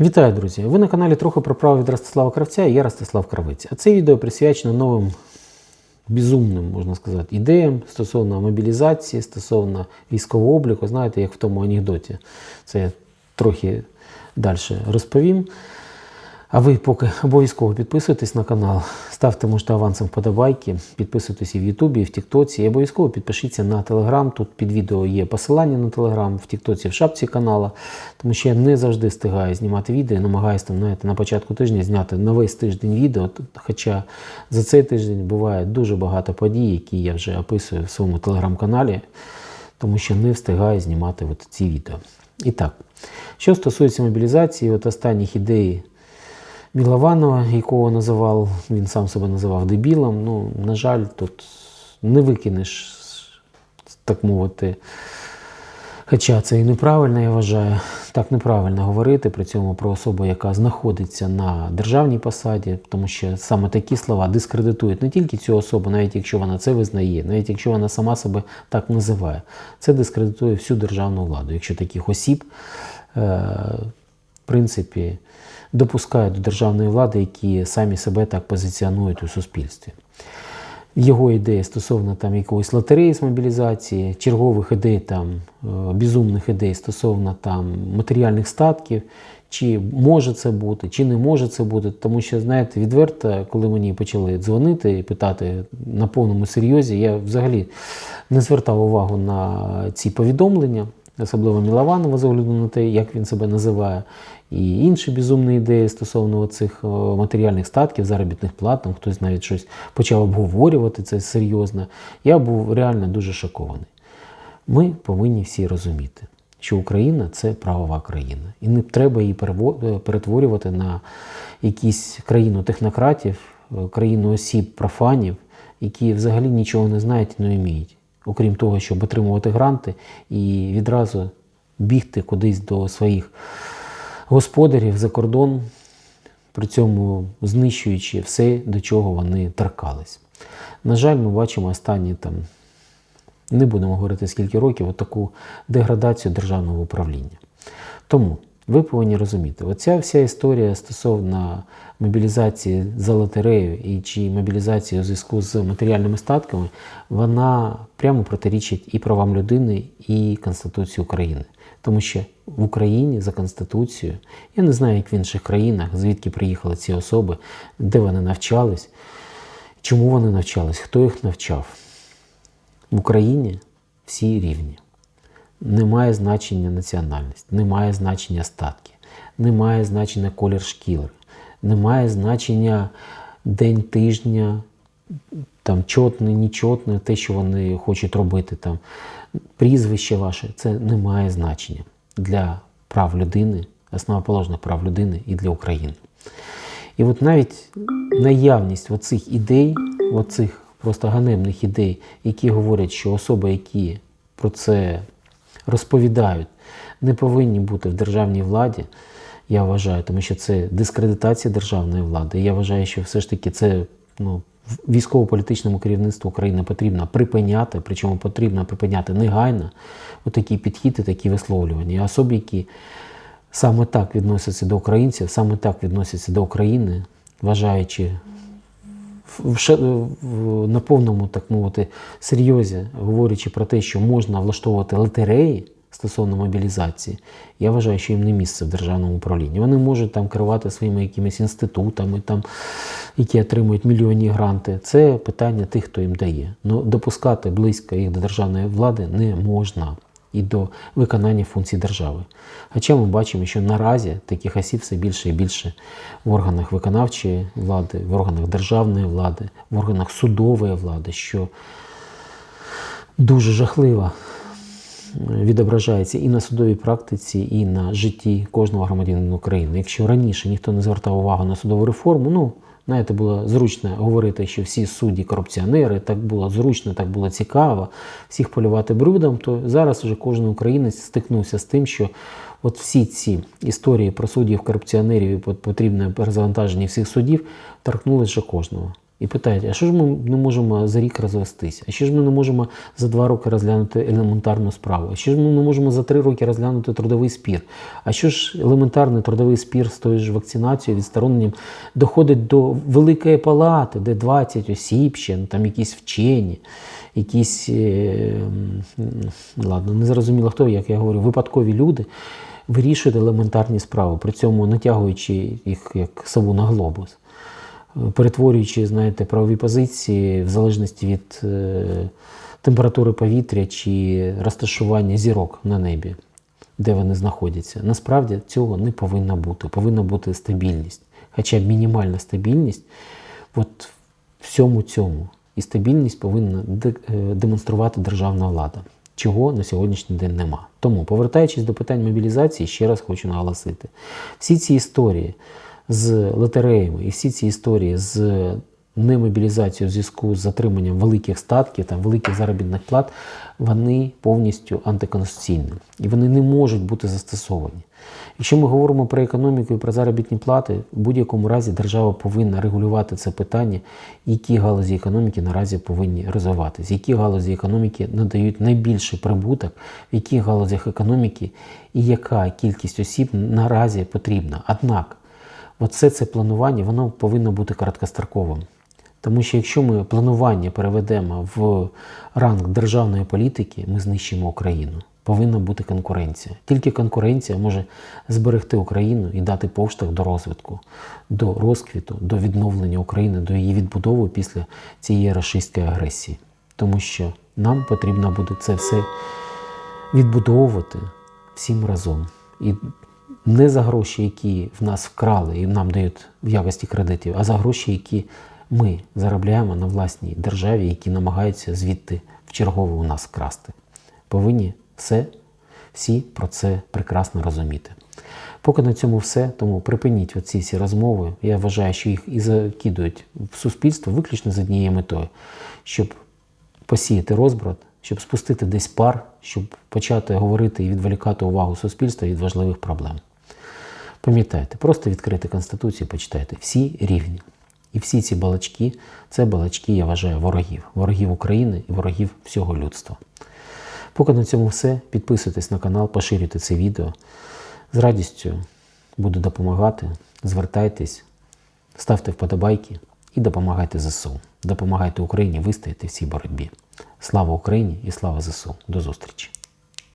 Вітаю, друзі! Ви на каналі трохи про право від Ростислава Кравця і я Ростислав Кравець. А це відео присвячено новим безумним, можна сказати, ідеям стосовно мобілізації, стосовно військового обліку. Знаєте, як в тому анекдоті. Це я трохи далі розповім. А ви поки обов'язково підписуйтесь на канал, ставте можете авансом вподобайки, підписуйтесь і в Ютубі, і в Тіктоці. І обов'язково підпишіться на Телеграм. Тут під відео є посилання на Телеграм, в Тіктоці, в шапці канала. Тому що я не завжди встигаю знімати відео. Намагаюся там, знаєте, на початку тижня зняти на весь тиждень відео. Хоча за цей тиждень буває дуже багато подій, які я вже описую в своєму телеграм-каналі, тому що не встигаю знімати от ці відео. І так, що стосується мобілізації, от останніх ідей. Мілованова, якого називав, він сам себе називав дебілом. Ну, на жаль, тут не викинеш, так мовити. Хоча це і неправильно, я вважаю, так неправильно говорити при цьому про особу, яка знаходиться на державній посаді, тому що саме такі слова дискредитують не тільки цю особу, навіть якщо вона це визнає, навіть якщо вона сама себе так називає. Це дискредитує всю державну владу. Якщо таких осіб, е, принципі, допускають до державної влади, які самі себе так позиціонують у суспільстві. Його ідеї стосовно там якоїсь лотереї з мобілізації, чергових ідей, там, е, безумних ідей стосовно там, матеріальних статків, чи може це бути, чи не може це бути. Тому що, знаєте, відверто, коли мені почали дзвонити і питати на повному серйозі, я взагалі не звертав увагу на ці повідомлення, особливо Мілованова, з огляду на те, як він себе називає і інші безумні ідеї стосовно цих матеріальних статків, заробітних плат, там хтось навіть щось почав обговорювати це серйозно. Я був реально дуже шокований. Ми повинні всі розуміти, що Україна це правова країна, і не треба її перетворювати на якісь країну технократів, країну осіб, профанів, які взагалі нічого не знають і не вміють, окрім того, щоб отримувати гранти і відразу бігти кудись до своїх господарів за кордон, при цьому знищуючи все, до чого вони торкались. На жаль, ми бачимо останні там, не будемо говорити скільки років, таку деградацію державного управління. Тому ви повинні розуміти, оця вся історія стосовно мобілізації за лотерею і чи мобілізації у зв'язку з матеріальними статками, вона прямо протирічить і правам людини, і Конституції України. Тому що в Україні за Конституцією, я не знаю, як в інших країнах, звідки приїхали ці особи, де вони навчались, чому вони навчались, хто їх навчав. В Україні всі рівні. Немає значення національність, немає значення статки, немає значення колір шкіри, немає значення день тижня, там чотне, нечотне, те, що вони хочуть робити, там прізвище ваше, це не має значення для прав людини, основоположних прав людини і для України. І от навіть наявність оцих ідей, оцих просто ганебних ідей, які говорять, що особи, які про це розповідають, не повинні бути в державній владі. Я вважаю, тому що це дискредитація державної влади. Я вважаю, що все ж таки це ну, військово-політичному керівництву України потрібно припиняти, причому потрібно припиняти негайно отакі підхід і такі висловлювання. І особи, які саме так відносяться до українців, саме так відносяться до України, вважаючи на повному, так мовити, серйозі, говорячи про те, що можна влаштовувати лотереї стосовно мобілізації, я вважаю, що їм не місце в державному управлінні. Вони можуть там керувати своїми якимись інститутами, там, які отримують мільйонні гранти. Це питання тих, хто їм дає. Ну допускати близько їх до державної влади не можна. І до виконання функцій держави. Хоча ми бачимо, що наразі таких осіб все більше і більше в органах виконавчої влади, в органах державної влади, в органах судової влади, що дуже жахливо відображається і на судовій практиці, і на житті кожного громадянина України. Якщо раніше ніхто не звертав увагу на судову реформу, ну знаєте, було зручно говорити, що всі судді корупціонери, так було зручно, так було цікаво всіх полювати брудом, то зараз вже кожен українець стикнувся з тим, що от всі ці історії про суддів корупціонерів і потрібне перезавантаження всіх судів торкнули вже кожного. І питають, а що ж ми не можемо за рік розвестися? А що ж ми не можемо за два роки розглянути елементарну справу? А що ж ми не можемо за три роки розглянути трудовий спір? А що ж елементарний трудовий спір з тою ж вакцинацією, відстороненням доходить до великої палати, де 20 осіб ще, ну, там якісь вчені, якісь, е, ладно, не зрозуміло хто, як я говорю, випадкові люди вирішують елементарні справи, при цьому натягуючи їх як сову на глобус перетворюючи, знаєте, правові позиції в залежності від е, температури повітря чи розташування зірок на небі, де вони знаходяться. Насправді цього не повинно бути. Повинна бути стабільність. Хоча мінімальна стабільність от всьому цьому. І стабільність повинна е, демонструвати державна влада, чого на сьогоднішній день нема. Тому, повертаючись до питань мобілізації, ще раз хочу наголосити: всі ці історії з лотереями і всі ці історії з немобілізацією в зв'язку з затриманням великих статків, там, великих заробітних плат, вони повністю антиконституційні і вони не можуть бути застосовані. Якщо ми говоримо про економіку і про заробітні плати, в будь-якому разі держава повинна регулювати це питання, які галузі економіки наразі повинні розвиватися, які галузі економіки надають найбільший прибуток, в яких галузях економіки і яка кількість осіб наразі потрібна. Однак, оце це планування воно повинно бути короткостроковим. Тому що якщо ми планування переведемо в ранг державної політики, ми знищимо Україну. Повинна бути конкуренція. Тільки конкуренція може зберегти Україну і дати поштовх до розвитку, до розквіту, до відновлення України, до її відбудови після цієї рашистської агресії. Тому що нам потрібно буде це все відбудовувати всім разом. І не за гроші, які в нас вкрали і нам дають в якості кредитів, а за гроші, які ми заробляємо на власній державі, які намагаються звідти в чергове у нас вкрасти. Повинні все, всі про це прекрасно розуміти. Поки на цьому все, тому припиніть оці всі розмови. Я вважаю, що їх і закидують в суспільство виключно з однією метою, щоб посіяти розбрат, щоб спустити десь пар, щоб почати говорити і відволікати увагу суспільства від важливих проблем. Пам'ятайте, просто відкрити Конституцію, почитайте. Всі рівні. І всі ці балачки це балачки, я вважаю, ворогів. Ворогів України і ворогів всього людства. Поки на цьому все. Підписуйтесь на канал, поширюйте це відео. З радістю буду допомагати. Звертайтесь, ставте вподобайки і допомагайте ЗСУ. Допомагайте Україні вистояти в цій боротьбі. Слава Україні і слава ЗСУ. До зустрічі!